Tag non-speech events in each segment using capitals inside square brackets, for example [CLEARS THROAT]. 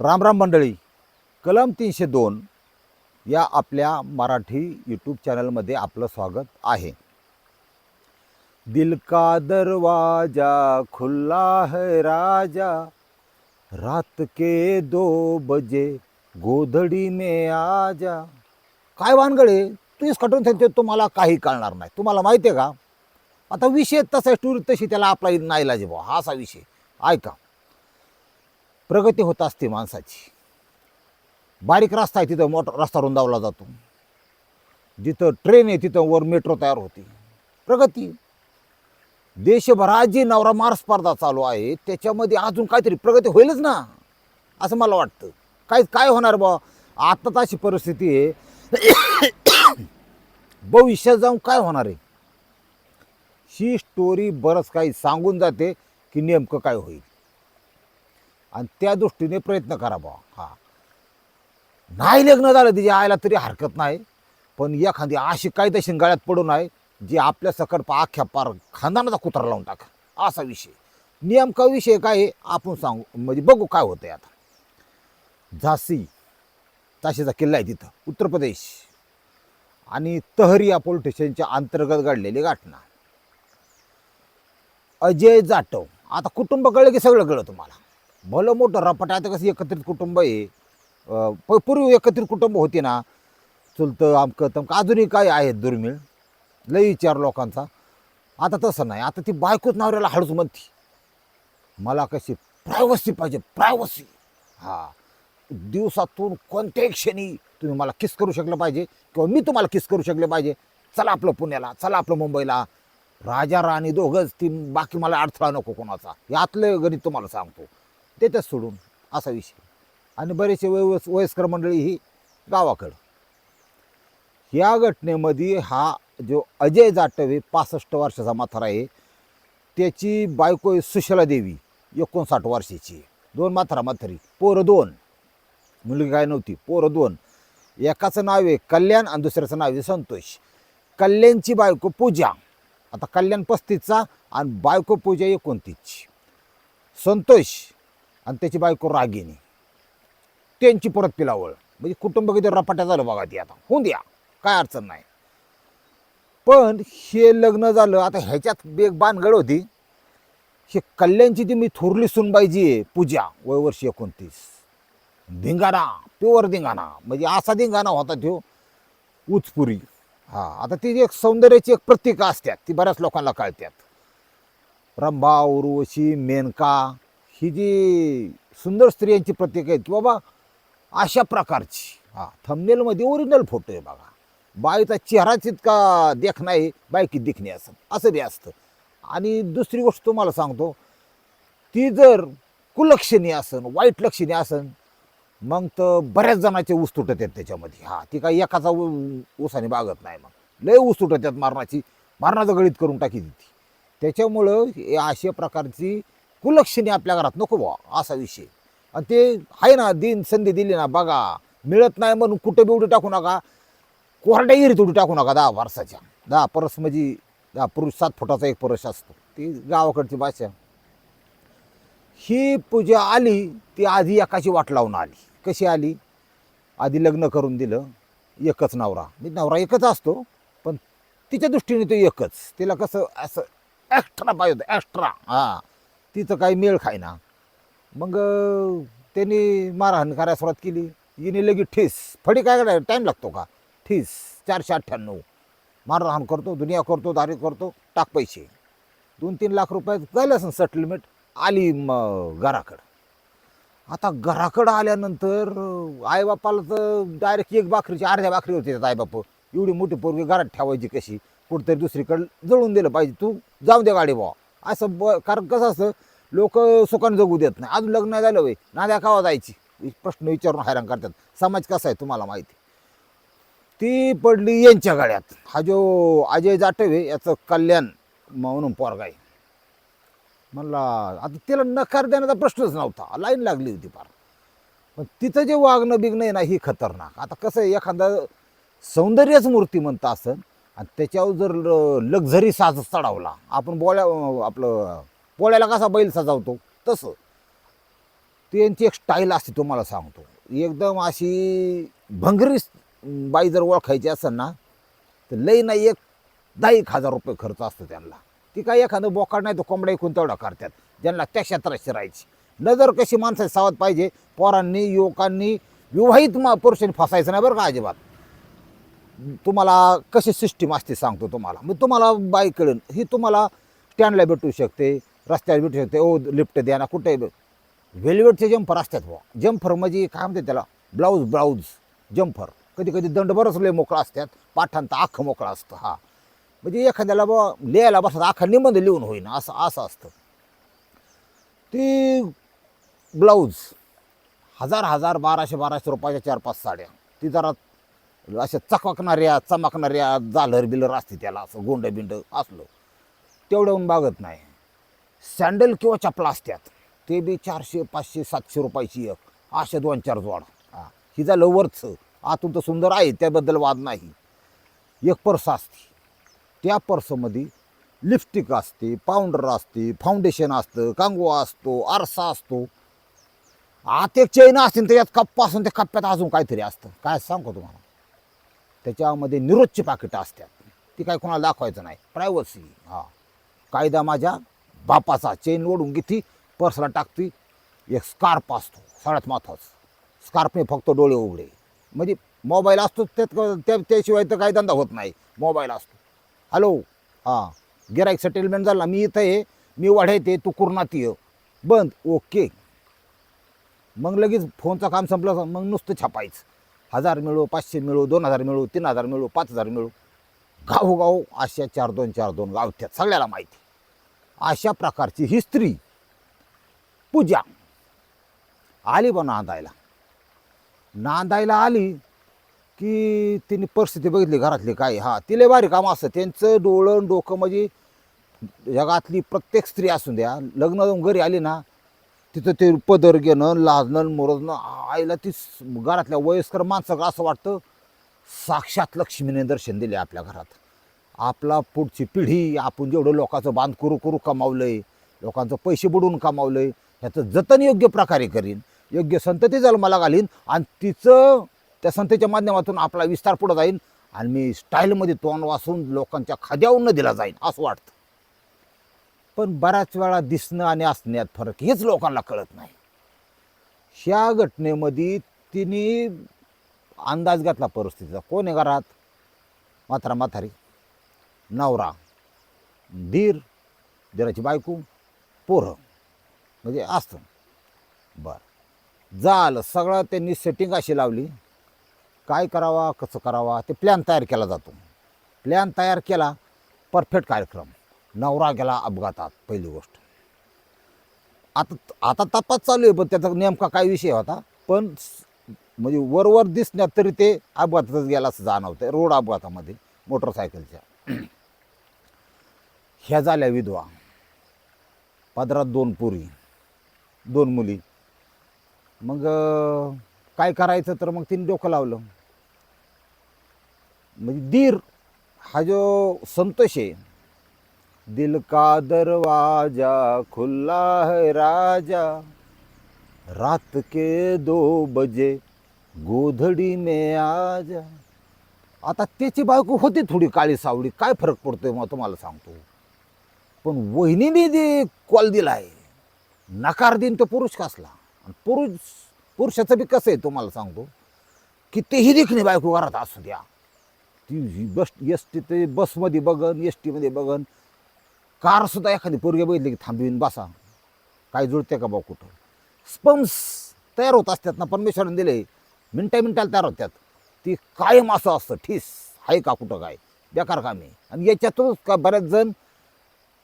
राम राम मंडळी. कलम तीनशे दोन या आपल्या मराठी यूट्यूब चॅनलमध्ये आपलं स्वागत आहे. दिल का दरवाजा खुल्ला है राजा. रात के दो बजे गोधडी में आजा. काय वानगडे? तूच कटून ठेवते तुम्हाला काही कळणार नाही. तुम्हाला माहिती आहे का? आता विषय तसा स्टोरी तशी त्याला आपला नाही लाजे भाऊ हा असा विषय. ऐका. प्रगती होत असते माणसाची. बारीक रस्ता आहे तिथं मोठा रस्ता रुंदावला जातो. जिथं ट्रेन आहे तिथं वर मेट्रो तयार होती. प्रगती. देशभरात जी नवरा मार स्पर्धा चालू आहे. त्याच्यामध्ये अजून काहीतरी प्रगती होईलच ना असं मला वाटतं. काय काय होणार बा? आत्ता तर अशी परिस्थिती आहे. भविष्यात जाऊन काय होणार आहे? ही स्टोरी बरंच काही सांगून जाते की नेमकं काय होईल. आणि त्या दृष्टीने प्रयत्न करा बा हा. नाही लग्न झालं तिच्या आयला तरी हरकत नाही. पण एखादी अशी काही त्या शिंगाळ्यात पडून आहे जी आपल्या सकट पा आख्या पार खानदानाचा कुत्रा लावून टाका. असा विषय. नेमका विषय काय आपण सांगू. म्हणजे बघू काय होतंय आता. झाशी झाशीचा किल्ला आहे तिथं उत्तर प्रदेश. आणि तहरी या पोलीस स्टेशनच्या अंतर्गत घडलेली घटना. अजय जाटव. आता कुटुंब कळलं की सगळं कळलं तुम्हाला. भलं मोठं रपाट आता कसं एकत्रित कुटुंब आहे. प- पूर्वी एकत्रित कुटुंब होते ना. चुलतं आमकं तमकं अजूनही काय आहेत दुर्मिळ. लई विचार लोकांचा. आता तसं नाही. आता ती बायकोच नवऱ्याला हळूच म्हणती. मला कशी प्रायव्हसी पाहिजे प्रायव्हसी हा. दिवसातून कोणत्याही क्षणी तुम्ही मला किस करू शकलं पाहिजे किंवा मी तुम्हाला किस करू शकले पाहिजे. चला आपलं पुण्याला चला आपलं मुंबईला. राजा राणी दोघंच ती बाकी मला अडथळा नको कोणाचा. यातलं गणित तुम्हाला सांगतो. देतच सोडून असा विषय. आणि बरेचसे वय वयस्कर मंडळी ही गावाकडं. ह्या घटनेमध्ये हा जो अजय जाटवे पासष्ट वर्षाचा म्हातारा आहे त्याची बायको आहे सुशला देवी एकोणसाठ वर्षाची दोन म्हातारा म्हातारी पोरं दोन. मुलगी काय नव्हती पोरं दोन. एकाचं नाव आहे कल्याण आणि दुसऱ्याचं नाव आहे संतोष. कल्याणची बायको पूजा. आता कल्याण पस्तीसचा आणि बायको पूजा एकोणतीसची. संतोष आणि त्याची बायको रागिनी. त्यांची परत पिलावळ. म्हणजे कुटुंब किती रपाट्या झालं बघा ती आता. होऊन द्या. काय अडचण नाही. पण हे लग्न झालं आता ह्याच्यात एक बानगड होती. हे कल्याणची ती मी थोरली सुनबाई जी आहे पूजा वय वर्ष एकोणतीस. धिंगाणा प्युअर धिंगाणा. म्हणजे असा धिंगाणा होता तो. उचपुरी हा आता ती एक सौंदर्याची एक प्रतीक असतात. ती बऱ्याच लोकांना कळतात. रंभा उर्वशी मेनका ही जी सुंदर स्त्रियांची प्रतीक आहेत की बाबा अशा प्रकारची. हा थंबनेलमध्ये ओरिजिनल फोटो आहे बघा. बाईचा चेहराच इतका देख नाही बायकी दिखणे असं असं बी असतं. आणि दुसरी गोष्ट तुम्हाला सांगतो ती जर कुलक्षणी असन वाईट लक्षणी असन मग तर बऱ्याच जणाचे ऊस तुटत आहेत त्याच्यामध्ये. हा ती काही एकाचा ऊसाने बागत नाही मग. लय ऊस तुटत आहेत मारणाची मारणाचं गळीत करून टाकी ती. त्याच्यामुळं हे अशा प्रकारची कुलक्षणी आपल्या घरात नको बुवा असा विषय. आणि ते आहे ना दिन संधी दिली ना बघा मिळत नाही म्हणून कुठं बिवडी टाकू नका. कोरड्या इरीत उडी टाकू नका दहा वर्षाच्या. दहा परस म्हणजे दहा पुरुष सात फुटाचा एक पुरुष असतो. ती गावाकडची भाषा. ही पूजा आली ती आधी एकाची वाट लावून आली. कशी आली? आधी लग्न करून दिलं एकच नवरा. म्हणजे नवरा एकच असतो पण तिच्या दृष्टीने तो एकच. तिला कसं असं एक्स्ट्रा पाहिजे होतं एक्स्ट्रा हां. तिचं काही मेळ खायना. मग त्यांनी मारहाण करायला सुरुवात केली. हिने लगेच ठेस. फडी काय करायला? टाईम लागतो का? ठेस. चारशे अठ्ठ्याण्णव. मारहाण करतो दुनिया करतो दारी करतो टाक पैसे. दोन तीन लाख रुपयात झालं असं सेटलमेंट आली मग घराकडं. आता घराकडं आल्यानंतर आईबापाला तर डायरेक्ट एक भाकरीची अर्ध्या भाकरी होती त्यात आईबाप. एवढी मोठी पोरगी घरात ठेवायची कशी? कुठंतरी दुसरीकडं जळून दिलं पाहिजे. तू जाऊ दे गाडी बा असं ब कारण कसं असतं लोक सुखाने जगू देत नाही. अजून लग्न झालं वय नाद्या कावा जायची. प्रश्न विचारून हैराण करतात. समाज कसा आहे तुम्हाला माहिती? ती पडली यांच्या गाड्यात हा जो अजय जाटवे याचं कल्याण म्हणून पोरगा आहे. म्हणला आता तिला नकार देण्याचा प्रश्नच नव्हता. लाईन लागली होती फार. पण तिचं जे वागणं बिगणं आहे ना ही खतरनाक. आता कसं आहे एखादा सौंदर्यच म्हणता असं आणि त्याच्यावर जर लक्झरी साज चढावला आपण बोल्या आपलं पोळ्याला कसा बैल सजावतो? तसं. त्यांची एक स्टाईल असते तुम्हाला सांगतो. एकदम अशी भंगरी बाई जर ओळखायची असेल ना तर लई नाही एक दहा एक हजार रुपये खर्च असतो त्यांना. ती काय एखादं बोकाड नाही तर कोंबड्या ऐकून तेवढा करतात. ज्यांना त्या क्षेत्रात शिरायची नजर कशी माणसाची सावध पाहिजे. पोरांनी युवकांनी विवाहित मा पुरुषांनी फसायचं नाही बरं का अजिबात. तुम्हाला कशी सिस्टीम असते सांगतो तुम्हाला. मग तुम्हाला बाई कळेल ही तुम्हाला स्टँडला भेटू शकते. रस्त्यावर भेटू शकते ओ लिफ्ट द्या ना कुठे? वेलवेटचे जम्पर असतात बुवा. जम्पर म्हणजे काय म्हणते त्याला? ब्लाऊज ब्लाऊज जम्पर कधी कधी दंड बरंच लय मोकळा असतात. पाठांचा अख्खं मोकळा असतं हा. म्हणजे एखाद्याला बा लिहायला बसत अख्खा निबंध लिहून होईना असं असं असतं. ती ब्लाऊज हजार हजार बाराशे बाराशे रुपयाच्या चार पाच साड्या. ती जरा अशा चकवकणाऱ्या चमकणाऱ्या जालर बिलर असते त्याला असं गोंड बिंड असलं तेवढ्याहून बागत नाही. सँडल किंवा चपला असतात ते बी चारशे पाचशे सातशे रुपयाची एक. अशा दोन चार जोड. हा. ही झालं वरचं. आतून तर सुंदर आहे त्याबद्दल वाद नाही. एक पर्स असते. त्या पर्समध्ये लिपस्टिक असते पावडर असते फाउंडेशन असतं कांगवा असतो आरसा असतो. आत एक चैन असते त्याच्यात कप्पा असून त्या कप्प्यात अजून काहीतरी असतं. काय सांगतो तुम्हाला? त्याच्यामध्ये निरोधची पाकिटं असतात. ती काय कोणाला दाखवायचं नाही. प्रायव्हसी हां. कायदा माझ्या बापाचा चेन ओढून घेती पर्सला टाकती एक स्कार्प असतो सगळ्यात माथाच. स्कार्पने फक्त डोळे उघडे. म्हणजे मोबाईल असतो त्यात त्या त्याशिवाय तर काही धंदा होत नाही. मोबाईल असतो. हॅलो हां. गिराईक सेटलमेंट झाला. मी इथं आहे. मी वाढायते तू कुरणात ये. बंद. ओके. मग लगेच फोनचं काम संपलं मग नुसतं छापायचं. हजार मिळू पाचशे मिळू दोन हजार मिळू तीन हजार मिळू पाच हजार मिळू. गावोगाव अशा चार दोन चार दोन गावत्यात. सगळ्याला माहिती. अशा प्रकारची ही स्त्री पूजा. आली बा नांदायला. नांदायला आली की तिने परिस्थिती बघितली घरातली काय. हा तिले भारी काम असतं. त्यांचं डोळं डोकं म्हणजे जगातली प्रत्येक स्त्री असून द्या लग्न जाऊन घरी आली ना तिथं ते पदर घेणं लाजणं मोरजणं आईला ती घरातल्या वयस्कर माणसाला असं वाटतं साक्षात लक्ष्मीने दर्शन दिले आपल्या घरात. आपला पुढची पिढी आपण जेवढं लोकांचं बांध करू करू कमावलं आहे लोकांचं पैसे बुडून आहे ह्याचं जतन योग्य प्रकारे करीन. योग्य संतती जन्माला घालीन आणि तिचं त्या संतेच्या माध्यमातून आपला विस्तार पुढं जाईन आणि मी स्टाईलमध्ये तोंड वाचून लोकांच्या खाद्यावर न दिला जाईन असं वाटतं. पण बऱ्याच वेळा दिसणं आणि असण्यात फरक हेच लोकांना कळत नाही. ह्या घटनेमध्ये तिने अंदाज घातला परिस्थितीचा. कोण आहे घरात? म्हातारा म्हातारी. नवरा धीर धीराची बायको पोरं म्हणजे असतं बरं. झालं सगळं त्यांनी सेटिंग अशी लावली. काय करावा कसं करावा ते प्लॅन तयार केला जातो. प्लॅन तयार केला परफेक्ट कार्यक्रम. नवरा गेला अपघातात पहिली गोष्ट. आता आता तपास चालू आहे पण त्याचा नेमका काय विषय होता? पण म्हणजे वरवर दिसण्यात तरी ते अपघातातच गेला असं जाणवतं रोड अपघातामध्ये मोटरसायकलच्या ह्या झाल्या विधवा. पदरात दोन पुरी दोन मुली. मग काय करायचं तर मग तिने डोकं लावलं. म्हणजे दीर हा जो संतोष आहे दिल का दरवाजा खुला है राजा. रात के दो बजे गोधडी में आजा. आता त्याची बायको होती थोडी काळी सावळी काय फरक पडतोय मग तुम्हाला सांगतो. पण वहिनीने जे कॉल दिला आहे नकार देईन तो पुरुष कसला? आणि पुरुष पुरुषाचं बी कसं आहे तुम्हाला सांगतो कितीही देखणी बायको घरात असू द्या ती ही बस एस टी ते बसमध्ये बघन एस टीमध्ये बघन कारसुद्धा एखादी पोरगे बघितली की थांबवीन बसा. काय जुळते का बा कुठं? स्पम्स तयार होत असतात ना परमेश्वराने दिले. मिनटा मिनटाला तयार होतात. ती कायम असं असतं ठीस आहे का कुठं काय? बेकार कामे आणि याच्यातूनच का बऱ्याच जण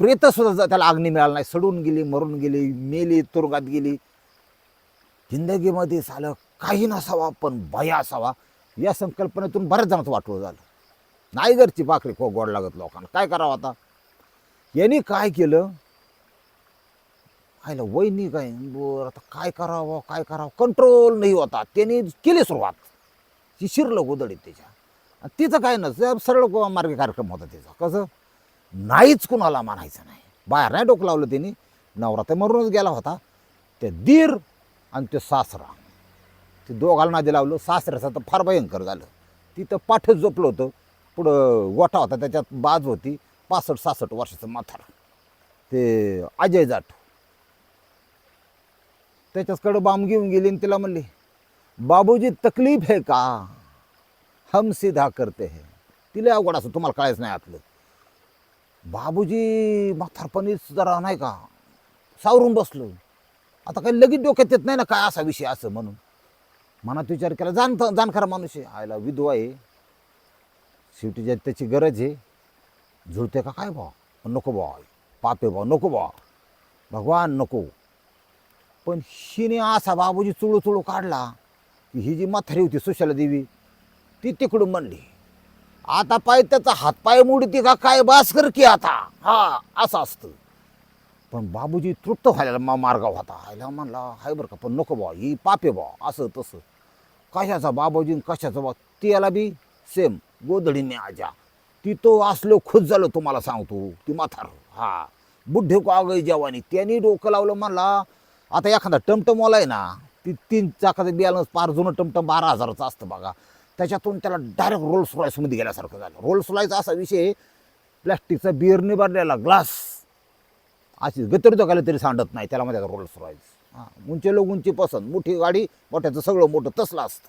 प्रेतसुद्धा जा- त्याला अग्नी मिळाला नाही. सडून गेली मरून गेली मेली तुरुंगात गेली. जिंदगीमध्ये झालं काही नसावा पण भया असावा या संकल्पनेतून बऱ्याच जणांचं वाटवं झालं. नाही घरची पाकळी खो गोड लागत लोकांना. काय करावं आता? यांनी काय केलं? आयला वहिनी काय? बरं आता काय करावं काय करावं? कंट्रोल नाही होता. त्यांनी केली सुरुवात. ती शिरलं गोदडीत त्याच्या. तिचं काय नसतं सरळ मार्ग मार्गी कार्यक्रम होता त्याचा. कसं? नाहीच कुणाला मानायचं नाही. बाहेर नाही डोकं लावलं त्यांनी नवरा तर मरूनच गेला होता. ते दीर आणि ते सासरा. ते दोघाला नादी लावलं. सासऱ्याचं तर फार भयंकर झालं. तिथं पाठच झोपलं होतं. पुढं गोठा होता. त्याच्यात बाज होती. पासष्ट सासष्ट वर्षाचं म्हातार. ते अजय जाट. त्याच्याचकडं बाम घेऊन गेली आणि तिला म्हणली बाबूजी तकलीफ आहे का? हम सीधा करते हे. तिला अवघड असं तुम्हाला कळायचं नाही आतलं. बाबूजी म्हातारपणीच जरा नाही का? सावरून बसलो. आता काही लगेच डोक्यात येत नाही ना काय असा विषय असं म्हणून. मनात विचार केला जाण जाणकार माणूस आहे. आयला विधवा आहे. शेवटी ज्या त्याची गरज आहे. जुळते का काय बा नको बा पापे बा नको बा भगवान नको. पण हिने असा बाबूजी चुळू चुळू काढला की ही जी म्हातारी होती सुशाला देवी ती तिकडून म्हणली आता पाय त्याचा हातपाय मोडती का? काय बास कर की आता? हा असं असतं. पण बाबूजी तृप्त व्हायला मा मार्गाव होता. आयला म्हणला हाय बरं का पण नको बा ही पापे बा असं तसं. कशाचा बाबूजी कशाचा बा त्याला बी सेम गोधडीने आजा ती तो असलो खुश झालो तुम्हाला सांगतो ती म्हातार. हा बुड्ढे को आगई जवानी. त्यांनी डोकं लावलं म्हणला आता एखादा टमटमवाला आहे ना ती तीन चाकाचं बॅलन्स पार जुनं टमटम बारा हजाराचं असतं बघा. त्याच्यातून त्याला डायरेक्ट रोल्स रॉयसमध्ये गेल्यासारखं झालं. रोल्स रॉयचा असा विषय प्लॅस्टिकचा बिअरने भरलेला ग्लास अशी गतरीचं गालं तरी सांडत नाही त्याला मध्ये रोल्स रॉयस हां उंचे लोक उंची पसंत मोठी गाडी मोठ्याचं सगळं मोठं तसलं असतं.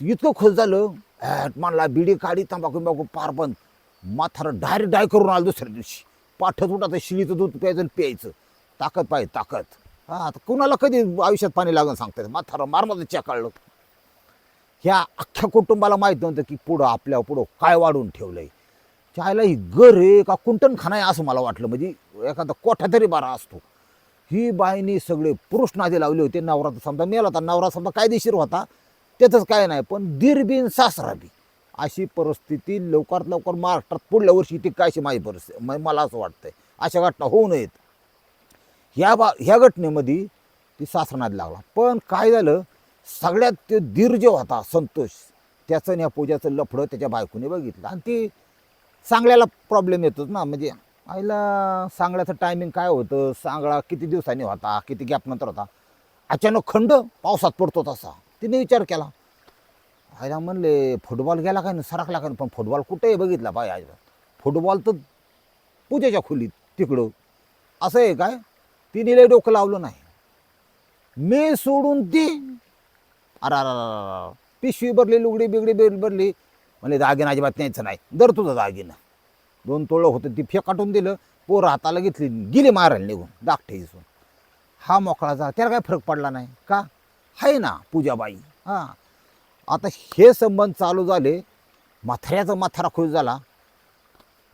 इतकं खुश झालं ॲट मानला बिडी काढी तंबाखू बिंबाखू पार पण माथारं डायरेक्ट डाय करून आलं दुसऱ्या दिवशी. पाठच उठाचं शिळीचं दूध प्यायचं आणि प्यायचं. ताकद पाहिजे ताकद. हां आता कुणाला कधी आयुष्यात पाणी लागून सांगतात म्हातारं मारमध्ये चेकाळलं ह्या अख्ख्या कुटुंबाला माहीत नव्हतं की पुढं आपल्या पुढं काय वाढून ठेवलंय. चायला ही घर आहे का कुंटणखाना आहे असं मला वाटलं. म्हणजे एखादा कोठा तरी बारा असतो. ही बाईनी सगळे पुरुष नादे लावले होते नवरा तर समजा. मेला होता नवरा समजा कायदेशीर होता. त्याचंच काय नाही पण दीर बिन सासरा बी अशी परिस्थिती लवकरात लवकर महाराष्ट्रात पुढल्या वर्षी ती कायशी माझी परिस्थिती? म- मला असं वाटतंय. अशा घटना होऊ नयेत. ह्या बा ह्या घटनेमध्ये ती सासरणात लागला. पण काय झालं? सगळ्यात ते दीर जे होता संतोष. त्याचं या पूजाचं लफडं त्याच्या बायकोने बघितलं. आणि ती सांगल्याला प्रॉब्लेम येतोच ना. म्हणजे आईला सांगण्याचं टायमिंग काय होतं? सांगळा किती दिवसांनी होता? किती गॅप नंतर होता? अचानक खंड पावसात पडतो तसा. तिने विचार केला. आईला म्हणले फुटबॉल गेला काय ना सरकला काय ना पण फुटबॉल कुठेही बघितला बाय आज फुटबॉल तर पूजेच्या खोलीत तिकडं. असं आहे काय? तिने लय डोकं लावलं नाही. मी सोडून ती अरे अरे अरे, पिशवी भरली लुगडी बिगडी बिल भरली. म्हणजे दागिना अजिबात न्यायचं नाही. दर तुझं दागिनं. दोन तोळं होतं ती फेकाटून दिलं पोरं हाताला घेतली गेली मारायला निघून दाखटे दिसून. हा मोकळा जा त्याला काय फरक पडला नाही? का? आहे ना पूजाबाई. हां. आता हे संबंध चालू झाले म्हाताऱ्याचा मथारा खुश झाला.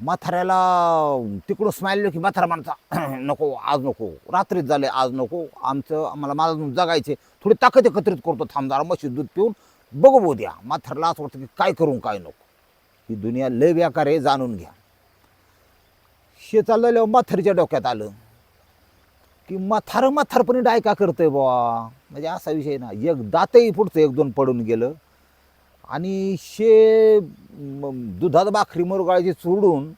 म्हाताऱ्याला तिकडून स्माईल की म्हातारा म्हणता [CLEARS THROAT] नको आज नको रात्रीच झाले आज नको आमचं आम्हाला माझं जगायचे थोडी ताकद एकत्रित करतो थांबदार म्हशी दूध पिऊन बघू द्या म्हाताऱ्याला असं वाटतं की काय करू काय नको. ही दुनिया लय व्याकार आहे जाणून घ्या. हे चाललेलं म्हातारीच्या डोक्यात आलं. की म्हातारं म्हातारपणी डायका करतंय बुवा. म्हणजे असा विषय ना एक दातही पुढचं एक दोन पडून गेलं. आणि शे दुधात भाकरी मुरगाळाची चोडून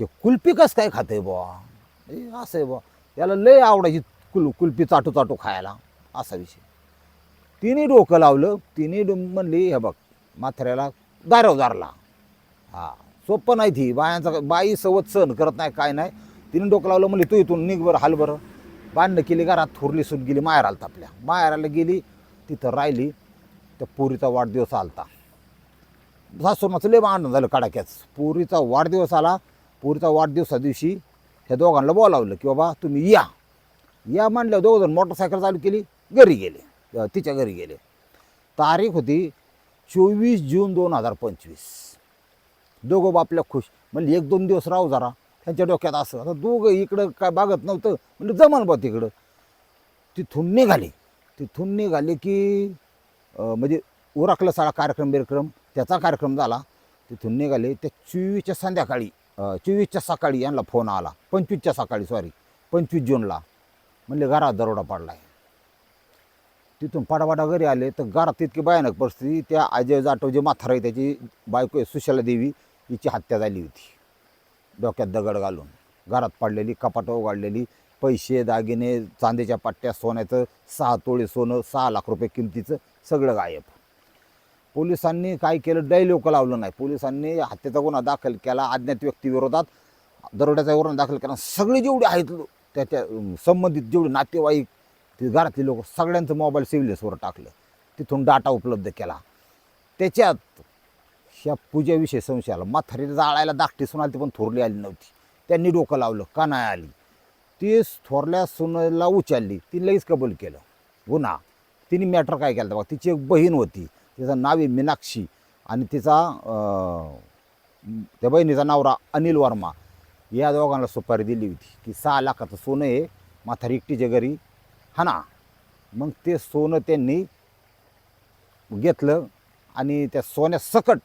हे कुल्फी कसं काय खाते बुवा? हे असं आहे बुवा. याला लय आवडायची कुल कुल्फी चाटू चाटू खायला. असा विषय. तिने डोकं लावलं. तिने डो- म्हणली हे बघ माथऱ्याला दारव दारला. हा सोपं नाही ती. बायांचा बाई सवत सहन करत नाही काय नाही. तिने डोकं लावलं म्हणली तू इथून निघ बरं हाल बरं. बांधणं केली घरात थोरली सुट गेली माहेर तापल्या. आपल्या माहेराला गेली तिथं राहिली. त्या पोरीचा वाढदिवस आलता. सासूमाचं लय भांडण झालं कडाक्याच पोरीचा वाढदिवस आला. पोरीचा वाढदिवसा दिवशी ह्या दोघांना बोलावलं की बाबा तुम्ही या. या म्हणलं दोघं जण मोटरसायकल चालू केली घरी गेले. तिच्या घरी गेले. तारीख होती चोवीस जून दोन हजार पंचवीस. दोघं बापल्या खुश. म्हणजे एक दोन दिवस राहू जरा. त्यांच्या डोक्यात असं. आता दोघं इकडं काय बागत नव्हतं. म्हणजे जमल बा तिकडं. तिथून निघाले. तिथून निघाले की म्हणजे उरकला साळा कार्यक्रम बिरक्रम त्याचा कार्यक्रम झाला. तिथून निघाले. त्या चोवीसच्या संध्याकाळी चोवीसच्या सकाळी यांना फोन आला. पंचवीसच्या सकाळी सॉरी पंचवीस जूनला. म्हणले घरात दरोडा पडला आहे तिथून पाडापाडा घरी आले. तर घरात इतकी भयानक परिस्थिती. त्या अजय जाटव जे माथार आहे त्याची बायको आहे सुशाला देवी हिची हत्या झाली होती. डोक्यात दगड घालून. घरात पडलेली कपाटं उघडलेली पैसे दागिने चांदीच्या पट्ट्या सोन्याचं सहा तोळे सोनं सहा लाख रुपये किमतीचं सगळं गायब. पोलिसांनी काय केलं? डै लोक लावलं नाही. पोलिसांनी हत्येचा गुन्हा दाखल केला. अज्ञात व्यक्तीविरोधात दरोड्याचा गुन्हा दाखल केला. सगळे जेवढे आहेत त्याच्या संबंधित जेवढे नातेवाईक ते घरातले लोक सगळ्यांचं मोबाईल सिव्हिलेसवर टाकलं. तिथून डाटा उपलब्ध केला. त्याच्यात ह्या पूजेविषयी संशय आला माथारी जाळायला दाखटी सुनाल ती पण थोरली आली नव्हती. त्यांनी डोकं लावलं का नाही आली? ती थोरल्या सुनाला उचलली. ती लगेच कबूल केलं. गुन्हा. तिने मॅटर काय केलं बघा तिची एक बहीण होती. तिचं नाव आहे मीनाक्षी. आणि तिचा त्या बहिणीचा नवरा अनिल वर्मा. या दोघांना सुपारी दिली होती. की सहा लाखाचं सोनं आहे. म्हातारी एकटीच्या घरी. हा ना? मग ते सोनं त्यांनी घेतलं. आणि त्या सोन्यासकट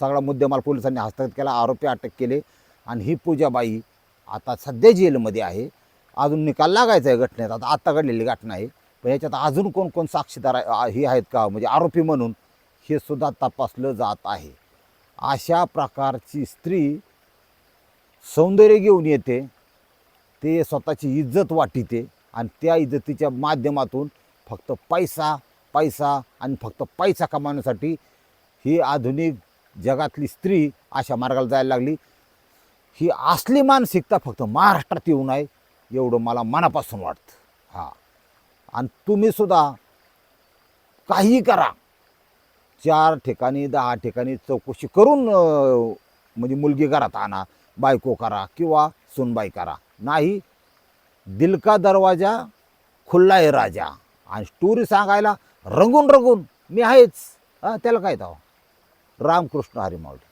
सगळा मुद्देमाल पोलिसांनी हस्तगत केला. आरोपी अटक केले. आणि ही पूजाबाई आता सध्या जेलमध्ये आहे. अजून निकाल लागायचा आहे घटनेत आता आत्ता घडलेली घटना आहे. पण याच्यात अजून कोण कोण साक्षीदार आहे- हे आहेत का? म्हणजे आरोपी म्हणून. हे सुद्धा तपासलं जात आहे. अशा प्रकारची स्त्री सौंदर्य घेऊन येते. ते स्वतःची इज्जत वाटिते आणि त्या इज्जतीच्या माध्यमातून फक्त पैसा पैसा आणि फक्त पैसा कमावण्यासाठी ही आधुनिक जगातली स्त्री अशा मार्गाला जायला लागली. ही असली मानसिकता फक्त महाराष्ट्रात येऊ नये एवढं मला मनापासून वाटतं. हां. आणि तुम्हीसुद्धा काहीही करा. चार ठिकाणी दहा ठिकाणी चौकशी करून म्हणजे मुलगी घरात आणा बायको करा किंवा सुनबाई करा. नाही दिल का दरवाजा खुल्ला आहे राजा. आणि स्टोरी सांगायला रंगून रंगून मी आहेच. त्याला काय दाव रामकृष्ण हरिमावडे